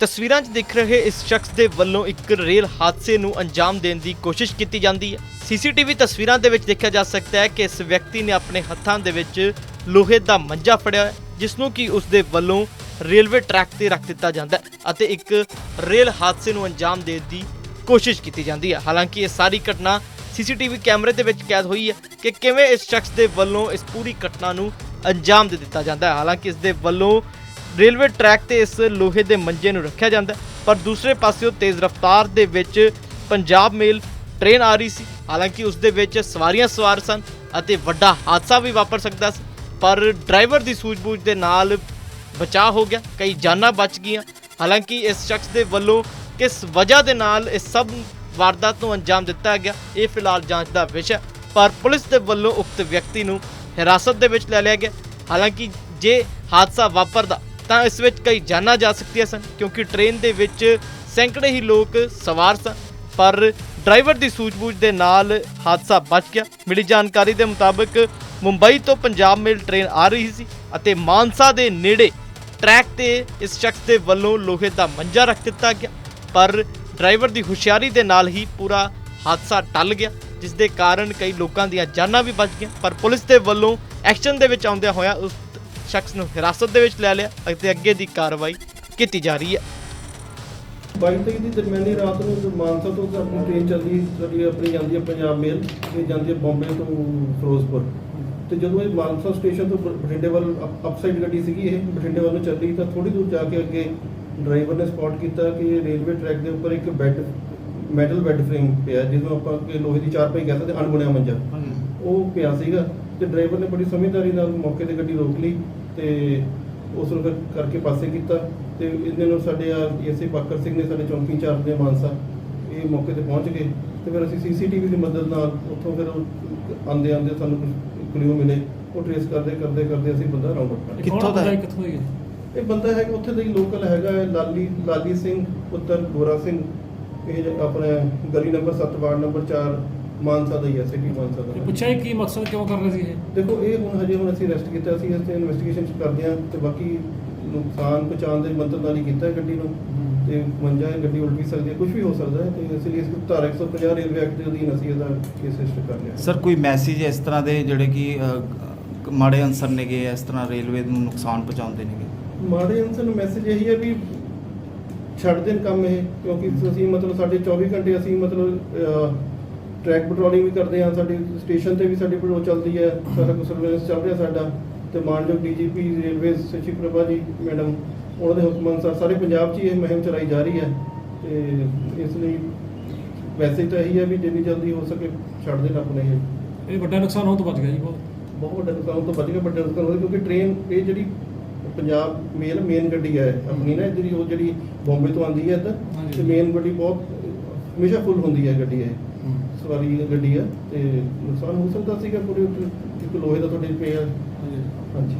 ਤਸਵੀਰਾਂ 'ਚ ਦਿਖ ਰਹੇ ਇਸ ਸ਼ਖਸ ਦੇ ਵੱਲੋਂ ਇੱਕ ਰੇਲ ਹਾਦਸੇ ਨੂੰ ਅੰਜਾਮ ਦੇਣ ਦੀ ਕੋਸ਼ਿਸ਼ ਕੀਤੀ ਜਾਂਦੀ ਹੈ। ਸੀਸੀਟੀਵੀ ਤਸਵੀਰਾਂ ਦੇ ਵਿੱਚ ਦੇਖਿਆ ਜਾ ਸਕਦਾ ਹੈ ਕਿ ਇਸ ਵਿਅਕਤੀ ਨੇ ਆਪਣੇ ਹੱਥਾਂ ਦੇ ਵਿੱਚ ਲੋਹੇ ਦਾ ਮੰਜਾ ਫੜਿਆ ਜਿਸ ਨੂੰ ਕਿ ਉਸ ਦੇ ਵੱਲੋਂ ਰੇਲਵੇ ਟਰੈਕ ਤੇ ਰੱਖ ਦਿੱਤਾ ਜਾਂਦਾ ਹੈ ਅਤੇ ਇੱਕ ਰੇਲ ਹਾਦਸੇ ਨੂੰ ਅੰਜਾਮ ਦੇਣ ਦੀ ਕੋਸ਼ਿਸ਼ ਕੀਤੀ ਜਾਂਦੀ ਹੈ। ਹਾਲਾਂਕਿ ਇਹ ਸਾਰੀ ਘਟਨਾ ਸੀਸੀਟੀਵੀ ਕੈਮਰੇ ਦੇ ਵਿੱਚ ਕੈਦ ਹੋਈ ਹੈ ਕਿ ਕਿਵੇਂ ਇਸ ਸ਼ਖਸ ਦੇ ਵੱਲੋਂ ਇਸ ਪੂਰੀ ਘਟਨਾ ਨੂੰ ਅੰਜਾਮ ਦੇ ਦਿੱਤਾ ਜਾਂਦਾ ਹੈ। ਹਾਲਾਂਕਿ ਇਸ ਦੇ ਵੱਲੋਂ ਰੇਲਵੇ ਟਰੈਕ ਤੇ ਇਸ ਲੋਹੇ ਦੇ ਮੰਜੇ ਨੂੰ ਰੱਖਿਆ ਜਾਂਦਾ ਪਰ ਦੂਸਰੇ ਪਾਸਿਓਂ ਤੇਜ਼ ਰਫ਼ਤਾਰ ਦੇ ਵਿੱਚ ਪੰਜਾਬ ਮੇਲ ਟ੍ਰੇਨ ਆ ਰਹੀ ਸੀ। ਹਾਲਾਂਕਿ ਉਸ ਦੇ ਵਿੱਚ ਸਵਾਰੀਆਂ ਸਵਾਰ ਸਨ ਅਤੇ ਵੱਡਾ ਹਾਦਸਾ ਵੀ ਵਾਪਰ ਸਕਦਾ ਸੀ, ਪਰ ਡਰਾਈਵਰ ਦੀ ਸੂਝ-ਬੂਝ ਦੇ ਨਾਲ ਬਚਾਅ ਹੋ ਗਿਆ। ਕਈ ਜਾਨਾਂ ਬਚ ਗਈਆਂ। ਹਾਲਾਂਕਿ ਇਸ ਸ਼ਖਸ ਦੇ ਵੱਲੋਂ ਕਿਸ ਵਜ੍ਹਾ ਦੇ ਨਾਲ ਇਸ ਸਭ ਵਾਰਦਾਤ ਨੂੰ ਅੰਜਾਮ ਦਿੱਤਾ ਗਿਆ, ਇਹ ਫਿਲਹਾਲ ਜਾਂਚ ਦਾ ਵਿਸ਼ਾ ਪਰ ਪੁਲਿਸ ਦੇ ਵੱਲੋਂ ਉਕਤ ਵਿਅਕਤੀ ਨੂੰ ਹਿਰਾਸਤ ਦੇ ਵਿੱਚ ਲੈ ਲਿਆ ਗਿਆ। ਹਾਲਾਂਕਿ ਜੇ ਹਾਦਸਾ ਵਾਪਰਦਾ ਤਾਂ ਇਸ ਵਿੱਚ ਕਈ ਜਾਨਾਂ ਜਾ ਸਕਦੀਆਂ ਸਨ, ਕਿਉਂਕਿ ਟ੍ਰੇਨ ਦੇ ਵਿੱਚ ਸੈਂਕੜੇ ਹੀ ਲੋਕ ਸਵਾਰ ਸਨ, ਪਰ ਡਰਾਈਵਰ ਦੀ ਸੂਝ-ਬੂਝ ਦੇ ਨਾਲ ਹਾਦਸਾ ਬਚ ਗਿਆ। ਮਿਲੀ ਜਾਣਕਾਰੀ ਦੇ ਮੁਤਾਬਕ ਮੁੰਬਈ ਤੋਂ ਪੰਜਾਬ ਮੇਲ ਟ੍ਰੇਨ ਆ ਰਹੀ ਸੀ ਅਤੇ ਮਾਨਸਾ ਦੇ ਨੇੜੇ ਟਰੈਕ ਤੇ ਇਸ ਸ਼ਖਸ ਦੇ ਵੱਲੋਂ ਲੋਹੇ ਦਾ ਮੰਜਾ ਰੱਖ ਦਿੱਤਾ ਗਿਆ, ਪਰ ਡਰਾਈਵਰ ਦੀ ਹੁਸ਼ਿਆਰੀ ਦੇ ਨਾਲ ਹੀ ਪੂਰਾ ਹਾਦਸਾ ਟਲ ਗਿਆ, ਜਿਸ ਦੇ ਕਾਰਨ ਕਈ ਲੋਕਾਂ ਦੀਆਂ ਜਾਨਾਂ ਵੀ ਬਚ ਗਈਆਂ। ਪਰ ਪੁਲਿਸ ਦੇ ਵੱਲੋਂ ਐਕਸ਼ਨ ਦੇ ਵਿੱਚ ਆਉਂਦਿਆਂ ਹੋਇਆ ਉਸ ਸ਼ਖਸ ਨੂੰ ਹਿਰਾਸਤ ਦੇ ਵਿੱਚ ਲੈ ਲਿਆ ਅਤੇ ਅੱਗੇ ਦੀ ਕਾਰਵਾਈ ਕੀਤੀ ਜਾ ਰਹੀ ਹੈ। 22 ਤਰੀਕ ਦੀ ਦਰਮਿਆਨੀ ਰਾਤ ਨੂੰ ਜੋ ਮਾਨਸਾ ਤੋਂ ਸਾਡੀ ਟ੍ਰੇਨ ਚੱਲਦੀ ਸਾਡੀ ਆਪਣੀ ਜਾਂਦੀ ਹੈ ਪੰਜਾਬ ਮੇਲ ਇਹ ਜਾਂਦੀ ਹੈ ਬੰਬੇ ਤੋਂ ਫਿਰੋਜ਼ਪੁਰ। ਤੇ ਜਦੋਂ ਇਹ ਮਾਨਸਾ ਸਟੇਸ਼ਨ ਤੋਂ ਬਠਿੰਡੇ ਵੱਲ ਅਪਸਾਈਡ ਗੱਡੀ ਸੀਗੀ ਇਹ ਬਠਿੰਡੇ ਵੱਲ ਨੂੰ ਚੱਲੀ ਤਾਂ ਥੋੜੀ ਦੂਰ ਜਾ ਕੇ ਅੱਗੇ ਡਰਾਈਵਰ ਨੇ ਸਪੌਟ ਕੀਤਾ ਕਿ ਇਹ ਰੇਲਵੇ ਟਰੈਕ ਦੇ ਉੱਪਰ ਇੱਕ ਬੈੱਡ ਮੈਟਲ ਬੈੱਡ ਫਰੇਮ ਪਿਆ ਜਿਹਨੂੰ ਆਪਾਂ ਅੱਗੇ ਲੋਹੇ ਦੀ ਚਾਰ ਪਈ ਕਹਿ ਸਕਦੇ ਅਣਬੁਣਿਆ ਮੰਜਾ ਉਹ ਪਿਆ ਸੀਗਾ ਤੇ ਡਰਾਈਵਰ ਨੇ ਬੜੀ ਸਮਝਦਾਰੀ ਨਾਲ ਮੌਕੇ ਤੇ ਗੱਡੀ ਰੋਕ ਲਈ। ਤੇ ਉਸ ਨੂੰ ਫਿਰ ਕਰਕੇ ਪਾਸੇ ਕੀਤਾ ਤੇ ਇਹਨੇ ਨੂੰ ਸਾਡੇ ਆ ਐਸਏ ਬਾਕਰ ਸਿੰਘ ਨੇ ਸਾਡੇ ਚੌਂਕੀ ਇੰਚਾਰਜ ਨੇ ਮਾਨਸਾ ਇਹ ਮੌਕੇ ਤੇ ਪਹੁੰਚ ਗਏ ਤੇ ਫਿਰ ਅਸੀਂ ਸੀਸੀਟੀਵੀ ਦੀ ਮਦਦ ਨਾਲ ਉੱਥੋਂ ਫਿਰ ਆਂਦੇ ਆਂਦੇ ਸਾਨੂੰ ਕੁਝ ਕਲਿਊ ਮਿਲੇ ਉਹ ਟ੍ਰੇਸ ਕਰਦੇ ਕਰਦੇ ਕਰਦੇ ਅਸੀਂ ਬੰਦਾ ਰਾਉਂਡ ਅਪ ਕਰ ਕਿੱਥੋਂ ਦਾ ਕਿੱਥੋਂ ਦੀ ਹੈ? ਇਹ ਬੰਦਾ ਹੈਗਾ ਉੱਥੇ ਦਾ ਹੀ ਲੋਕਲ ਹੈਗਾ ਹੈ, ਲਾਲੀ ਲਾਲੀ ਸਿੰਘ ਪੁੱਤਰ ਗੋਰਾ ਸਿੰਘ ਇਹ ਆਪਣੇ ਗਲੀ ਨੰਬਰ 7 ਵਾਰਡ ਨੰਬਰ 4 ਮਾਨਸਾ ਦਾ ਹੀ ਹੈ ਸਿਟੀ ਮਾਨਸਾ ਦਾ। ਪੁੱਛਿਆ ਕੀ ਮਕਸਦ ਕਿਉਂ ਕਰ ਰਹੇ ਸੀ ਇਹ? ਦੇਖੋ ਇਹ ਹੁਣ ਹਜੇ ਹੁਣ ਅਸੀਂ ਅਰੈਸਟ ਕੀਤਾ ਸੀ ਇਸ ਤੇ ਇਨਵੈਸਟੀਗੇਸ਼ਨ ਕਰਦੇ ਹਾਂ ਤੇ ਬਾਕੀ ਨੁਕਸਾਨ ਪਹੁੰਚਾਉਣ ਦੇ ਮੰਤਰ ਨਾਲ ਹੀ ਕੀਤਾ ਗੱਡੀ ਨੂੰ। ਤੇ ਮੰਜਾ ਹੈ ਗੱਡੀ ਉਲਟ ਵੀ ਸਕਦੀ ਹੈ ਕੁਝ ਵੀ ਹੋ ਸਕਦਾ ਹੈ ਤੇ ਇਸ ਲਈ ਇਸ ਧਾਰਾ 150 ਰੇਲਵੇ ਐਕਟ ਦੇ ਅਧੀਨ ਅਸੀਂ ਇਹਦਾ ਕੇਸ ਰਜਿਸਟਰ ਕਰ ਲਿਆ। ਸਰ ਕੋਈ ਮੈਸੇਜ ਇਸ ਤਰ੍ਹਾਂ ਦੇ ਜਿਹੜੇ ਕਿ ਅ, ਮਾੜੇ ਅਨਸਰ ਨੇਗੇ ਇਸ ਤਰ੍ਹਾਂ ਰੇਲਵੇ ਨੂੰ ਨੁਕਸਾਨ ਪਹੁੰਚਾਉਂਦੇ ਨੇਗੇ? ਮਾੜੇ ਅੰਸਰ ਨੂੰ ਮੈਸੇਜ ਇਹੀ ਹੈ ਵੀ ਛੱਡ ਦੇਣ ਕੰਮ ਇਹ ਕਿਉਂਕਿ ਅਸੀਂ ਮਤਲਬ ਸਾਡੇ 24 ਘੰਟੇ ਅਸੀਂ ਮਤਲਬ ਟਰੈਕ ਪੈਟਰੋਲਿੰਗ ਵੀ ਕਰਦੇ ਹਾਂ ਸਾਡੀ ਸਟੇਸ਼ਨ ਤੇ ਵੀ ਸਾਡੀ ਪੈਟਰੋਲ ਚੱਲਦੀ ਹੈ ਸਾਰਾ ਕੁਝ ਸਰਵੇਲੈਂਸ ਚੱਲ ਰਿਹਾ ਸਾਡਾ। ਤੇ ਮਾਨਯੋਗ ਡੀਜੀਪੀ ਰੇਲਵੇ ਸਚੀ ਪ੍ਰਭਾ ਜੀ ਮੈਡਮ ਉਹਨਾਂ ਦੇ ਹੁਕਮ ਅਨੁਸਾਰ ਸਾਰੇ ਪੰਜਾਬ 'ਚ ਇਹ ਮੁਹਿੰਮ ਚਲਾਈ ਜਾ ਰਹੀ ਹੈ। ਤੇ ਇਸ ਲਈ ਵੈਸੇ ਤਾਂ ਇਹੀ ਹੈ ਵੀ ਜਿੰਨੀ ਜਲਦੀ ਹੋ ਸਕੇ ਛੱਡ ਦੇਣ ਆਪਣੇ ਇਹ। ਇਹ ਵੱਡਾ ਨੁਕਸਾਨ ਹੋਣ ਤੋਂ ਬਚ ਗਿਆ ਜੀ ਬਹੁਤ। ਬਹੁਤ ਵੱਡਾ ਨੁਕਸਾਨ ਤੋਂ ਬਚ ਗਿਆ ਵੱਡਾ ਨੁਕਸਾਨ ਹੋਇਆ ਕਿਉਂਕਿ ਟ੍ਰੇਨ ਇਹ ਜਿਹੜੀ ਪੰਜਾਬ ਮੇਲ ਮੇਨ ਗੱਡੀ ਹੈ ਆਪਣੀ ਨਾ ਜਿਹੜੀ ਉਹ ਜਿਹੜੀ ਬੰਬੇ ਤੋਂ ਆਉਂਦੀ ਹੈ। ਤੇ ਮੇਨ ਗੱਡੀ ਬਹੁਤ ਹਮੇਸ਼ਾ ਫੁੱਲ ਹੁੰਦੀ ਹੈ ਗੱਡੀ ਇਹ। ਸਵਾਰੀ ਗੱਡੀ ਆ, ਤੇ ਨੁਕਸਾਨ ਹੋ ਸਕਦਾ ਸੀਗਾ ਪੂਰੇ ਇੱਕ ਲੋਹੇ ਦਾ ਤੁਹਾਡੇ ਪਿਆ। ਹਾਂਜੀ।